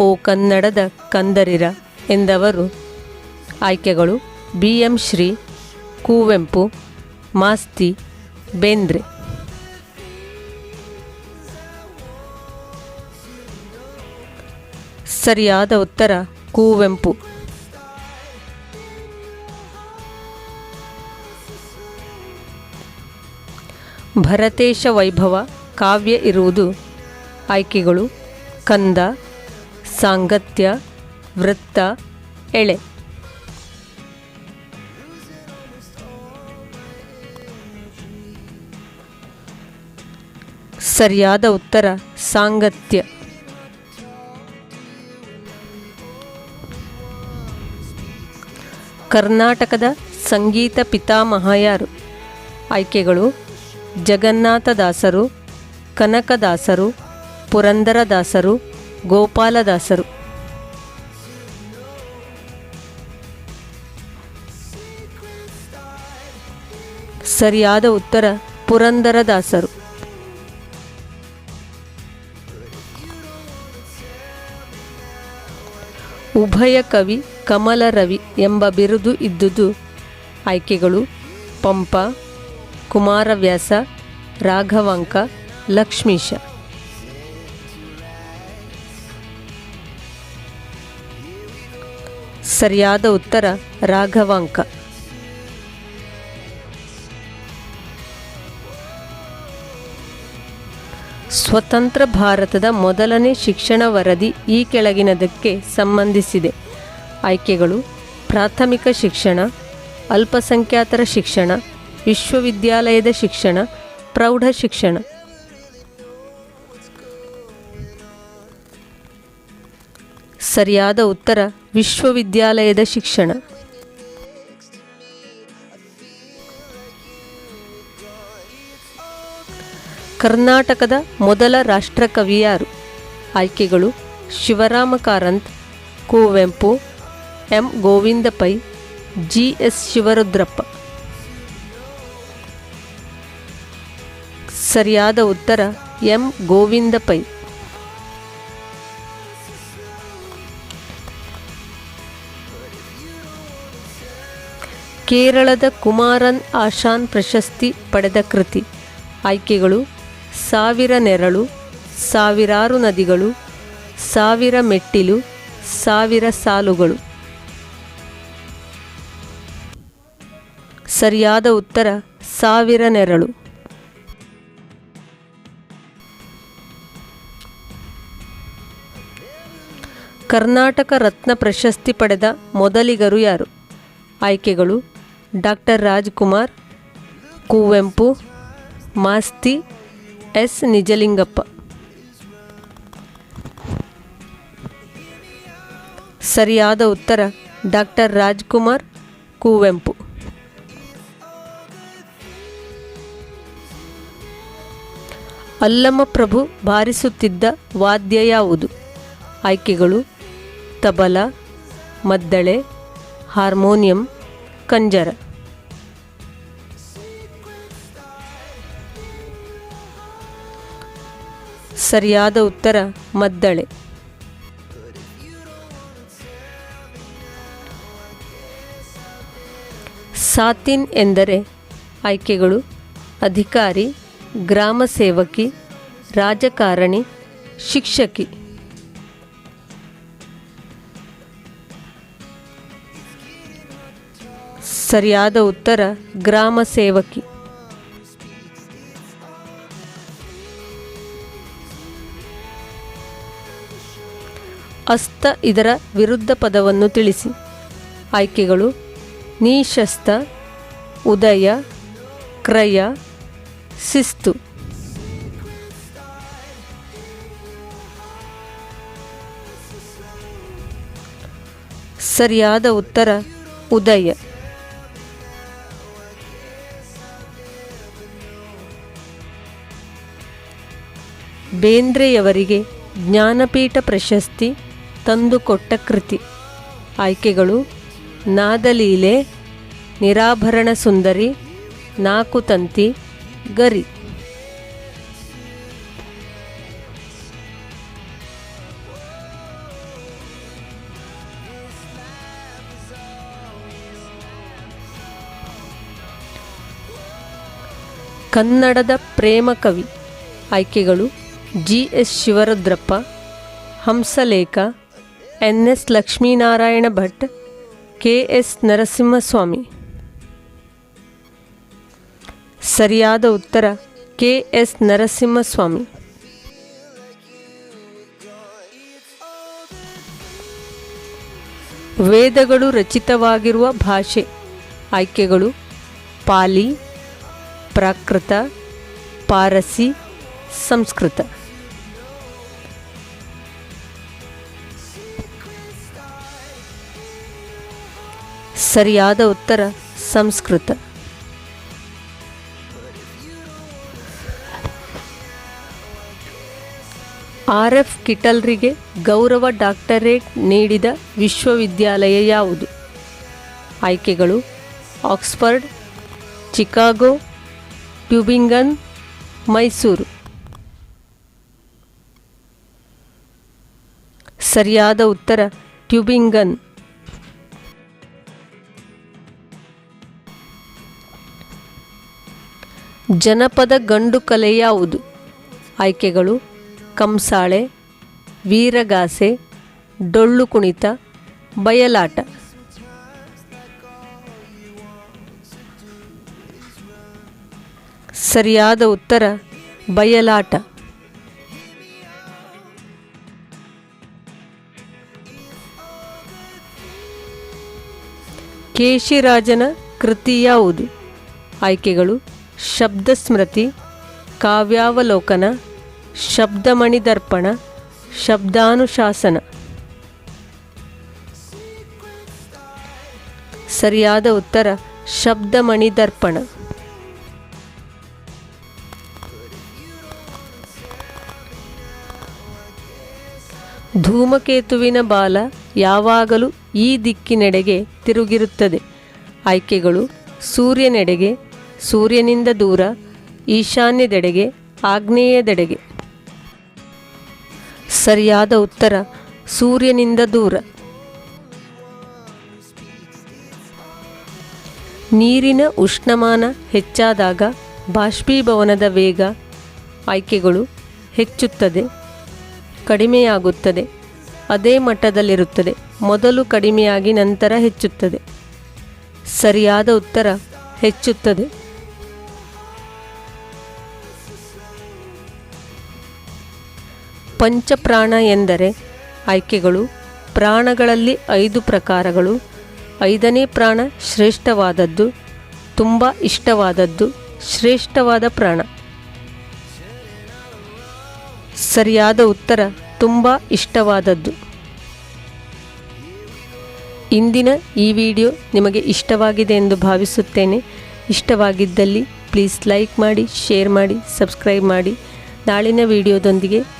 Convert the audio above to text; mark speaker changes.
Speaker 1: ಓ ಕನ್ನಡದ ಕಂದರಿರ ಎಂದವರು. ಆಯ್ಕೆಗಳು ಬಿ ಎಂ ಶ್ರೀ ಕುವೆಂಪು, ಮಾಸ್ತಿ, ಬೇಂದ್ರೆ. ಸರಿಯಾದ ಉತ್ತರ ಕುವೆಂಪು. ಭರತೇಶ ವೈಭವ ಕಾವ್ಯ ಇರುವುದು. ಆಯ್ಕೆಗಳು ಕಂದ ಸಾಂಗತ್ಯ ವೃತ್ತ ಎಳೆ. ಸರಿಯಾದ ಉತ್ತರ ಸಾಂಗತ್ಯ. ಕರ್ನಾಟಕದ ಸಂಗೀತ ಪಿತಾಮಹ ಯಾರು ಆಯ್ಕೆಗಳು ಜಗನ್ನಾಥದಾಸರು ಕನಕದಾಸರು ಪುರಂದರದಾಸರು ಗೋಪಾಲದಾಸರು. ಸರಿಯಾದ ಉತ್ತರ ಪುರಂದರದಾಸರು. ಉಭಯ ಕವಿ ಕಮಲ ರವಿ ಎಂಬ ಬಿರುದು ಇದ್ದುದು ಆಯ್ಕೆಗಳು ಪಂಪ, ಕುಮಾರವ್ಯಾಸ, ರಾಘವಾಂಕ, ಲಕ್ಷ್ಮೀಶ. ಸರಿಯಾದ ಉತ್ತರ ರಾಘವಾಂಕ. ಸ್ವತಂತ್ರ ಭಾರತದ ಮೊದಲನೇ ಶಿಕ್ಷಣ ವರದಿ ಈ ಕೆಳಗಿನದಕ್ಕೆ ಸಂಬಂಧಿಸಿದೆ. ಆಯ್ಕೆಗಳು, ಪ್ರಾಥಮಿಕ ಶಿಕ್ಷಣ, ಅಲ್ಪಸಂಖ್ಯಾತರ ಶಿಕ್ಷಣ, ವಿಶ್ವವಿದ್ಯಾಲಯದ ಶಿಕ್ಷಣ, ಪ್ರೌಢ ಶಿಕ್ಷಣ. ಸರಿಯಾದ ಉತ್ತರ ವಿಶ್ವವಿದ್ಯಾಲಯದ ಶಿಕ್ಷಣ. ಕರ್ನಾಟಕದ ಮೊದಲ ರಾಷ್ಟ್ರಕವಿ ಯಾರು? ಆಯ್ಕೆಗಳು Shivarama Karanth Kuvempu, M. Govinda Pai G. S. Shivarudrappa. ಸರಿಯಾದ ಉತ್ತರ ಎಂ. ಗೋವಿಂದ ಪೈ ಕೇರಳದ ಕುಮಾರನ್ ಆಶಾನ್ ಪ್ರಶಸ್ತಿ ಪಡೆದ ಕೃತಿ. ಆಯ್ಕೆಗಳು ಸಾವಿರ ನೆರಳು, ಸಾವಿರಾರು ನದಿಗಳು, ಸಾವಿರ ಮೆಟ್ಟಿಲು, ಸಾವಿರ ಸಾಲುಗಳು. ಸರಿಯಾದ ಉತ್ತರ ಸಾವಿರ ನೆರಳು. ಕರ್ನಾಟಕ ರತ್ನ ಪ್ರಶಸ್ತಿ ಪಡೆದ ಮೊದಲಿಗರು ಯಾರು? ಆಯ್ಕೆಗಳು ಡಾಕ್ಟರ್ ರಾಜ್ಕುಮಾರ್, ಕುವೆಂಪು, ಮಾಸ್ತಿ, ಎಸ್. ನಿಜಲಿಂಗಪ್ಪ. ಸರಿಯಾದ ಉತ್ತರ ಡಾಕ್ಟರ್ ರಾಜ್ಕುಮಾರ್, ಕುವೆಂಪು. ಅಲ್ಲಮಪ್ರಭು ಬಾರಿಸುತ್ತಿದ್ದ ವಾದ್ಯ ಯಾವುದು? ಆಯ್ಕೆಗಳು ತಬಲ, ಮದ್ದಳೆ, ಹಾರ್ಮೋನಿಯಂ ಕಂಜರ. ಸರಿಯಾದ ಉತ್ತರ ಮದ್ದಳೆ. ಸಾತಿನ್ ಎಂದರೆ ಆಯ್ಕೆಗಳು ಅಧಿಕಾರಿ ಗ್ರಾಮ ಸೇವಕಿ ರಾಜಕಾರಣಿ ಶಿಕ್ಷಕಿ. ಸರಿಯಾದ ಉತ್ತರ ಗ್ರಾಮ ಸೇವಕಿ. ಅಸ್ತ ಇದರ ವಿರುದ್ಧ ಪದವನ್ನು ತಿಳಿಸಿ. ಆಯ್ಕೆಗಳು ನೀಶಸ್ತ ಉದಯ, ಕ್ರಯ, ಶಿಸ್ತು. ಸರಿಯಾದ ಉತ್ತರ ಉದಯ. ಬೇಂದ್ರೆಯವರಿಗೆ ಜ್ಞಾನಪೀಠ ಪ್ರಶಸ್ತಿ ತಂದುಕೊಟ್ಟ ಕೃತಿ. ಆಯ್ಕೆಗಳು, ನಾದಲೀಲೆ, ನಿರಾಭರಣ ಸುಂದರಿ, ನಾಕು ತಂತಿ, ಗರಿ. ಕನ್ನಡದ ಪ್ರೇಮ ಕವಿ. ಆಯ್ಕೆಗಳು G S Shivarudrappa, Hamsalekha, N S Lakshminarayana Bhat, K S Narasimhaswamy. ಸರಿಯಾದ ಉತ್ತರ ಕೆ ಎಸ್ ನರಸಿಂಹಸ್ವಾಮಿ. ವೇದಗಳು ರಚಿತವಾಗಿರುವ ಭಾಷೆ, ಆಯ್ಕೆಗಳು ಪಾಲಿ, ಪ್ರಾಕೃತ, ಪಾರಸಿ, ಸಂಸ್ಕೃತ. ಸರಿಯಾದ ಉತ್ತರ ಸಂಸ್ಕೃತ. ಆರ್ ಎಫ್ ಕಿಟಲ್ರಿಗೆ ಗೌರವ ಡಾಕ್ಟರೇಟ್ ನೀಡಿದ ವಿಶ್ವವಿದ್ಯಾಲಯ ಯಾವುದು? ಆಯ್ಕೆಗಳು ಆಕ್ಸ್ಫರ್ಡ್, ಚಿಕಾಗೋ, ಟ್ಯೂಬಿಂಗನ್, ಮೈಸೂರು. ಸರಿಯಾದ ಉತ್ತರ ಟ್ಯೂಬಿಂಗನ್. ಜನಪದ ಗಂಡು ಕಲೆ ಯಾವುದು? ಆಯ್ಕೆಗಳು, ಕಂಸಾಳೆ, ವೀರಗಾಸೆ, ಡೊಳ್ಳು ಕುಣಿತ, ಬಯಲಾಟ. ಸರಿಯಾದ ಉತ್ತರ, ಬಯಲಾಟ. ಕೇಶಿರಾಜನ ಕೃತಿ ಯಾವುದು? ಆಯ್ಕೆಗಳು ಶಬ್ದ ಸ್ಮೃತಿ ಕಾವ್ಯಾವಲೋಕನ, ಶಬ್ದಮಣಿದರ್ಪಣ, ಶಬ್ದಾನುಶಾಸನ. ಸರಿಯಾದ ಉತ್ತರ, ಶಬ್ದಮಣಿದರ್ಪಣ. ಧೂಮಕೇತುವಿನ ಬಾಲ ಯಾವಾಗಲೂ ಈ ದಿಕ್ಕಿನೆಡೆಗೆ ತಿರುಗಿರುತ್ತದೆ. ಆಯ್ಕೆಗಳು, ಸೂರ್ಯನೆಡೆಗೆ ಸೂರ್ಯನಿಂದ ದೂರ, ಈಶಾನ್ಯದೆಡೆಗೆ, ಆಗ್ನೇಯದೆಡೆಗೆ. ಸರಿಯಾದ ಉತ್ತರ, ಸೂರ್ಯನಿಂದ ದೂರ. ನೀರಿನ ಉಷ್ಣಮಾನ ಹೆಚ್ಚಾದಾಗ ಬಾಷ್ಪೀಭವನದ ವೇಗ ಆಯ್ಕೆಗಳು ಹೆಚ್ಚುತ್ತದೆ, ಕಡಿಮೆಯಾಗುತ್ತದೆ, ಅದೇ ಮಟ್ಟದಲ್ಲಿರುತ್ತದೆ, ಮೊದಲು ಕಡಿಮೆಯಾಗಿ ನಂತರ ಹೆಚ್ಚುತ್ತದೆ. ಸರಿಯಾದ ಉತ್ತರ ಹೆಚ್ಚುತ್ತದೆ. ಪಂಚಪ್ರಾಣ ಎಂದರೆ ಆಯ್ಕೆಗಳು, ಪ್ರಾಣಗಳಲ್ಲಿ ಐದು ಪ್ರಕಾರಗಳು. ಐದನೇ ಪ್ರಾಣ ಶ್ರೇಷ್ಠವಾದದ್ದು, ತುಂಬ ಇಷ್ಟವಾದದ್ದು, ಶ್ರೇಷ್ಠವಾದ ಪ್ರಾಣ. ಸರಿಯಾದ ಉತ್ತರ, ತುಂಬ ಇಷ್ಟವಾದದ್ದು. ಇಂದಿನ ಈ ವಿಡಿಯೋ ನಿಮಗೆ ಇಷ್ಟವಾಗಿದೆ ಎಂದು ಭಾವಿಸುತ್ತೇನೆ. ಇಷ್ಟವಾಗಿದ್ದಲ್ಲಿ ಪ್ಲೀಸ್ ಲೈಕ್ ಮಾಡಿ, ಶೇರ್ ಮಾಡಿ, ಸಬ್ಸ್ಕ್ರೈಬ್ ಮಾಡಿ. ನಾಳಿನ ವಿಡಿಯೋದೊಂದಿಗೆ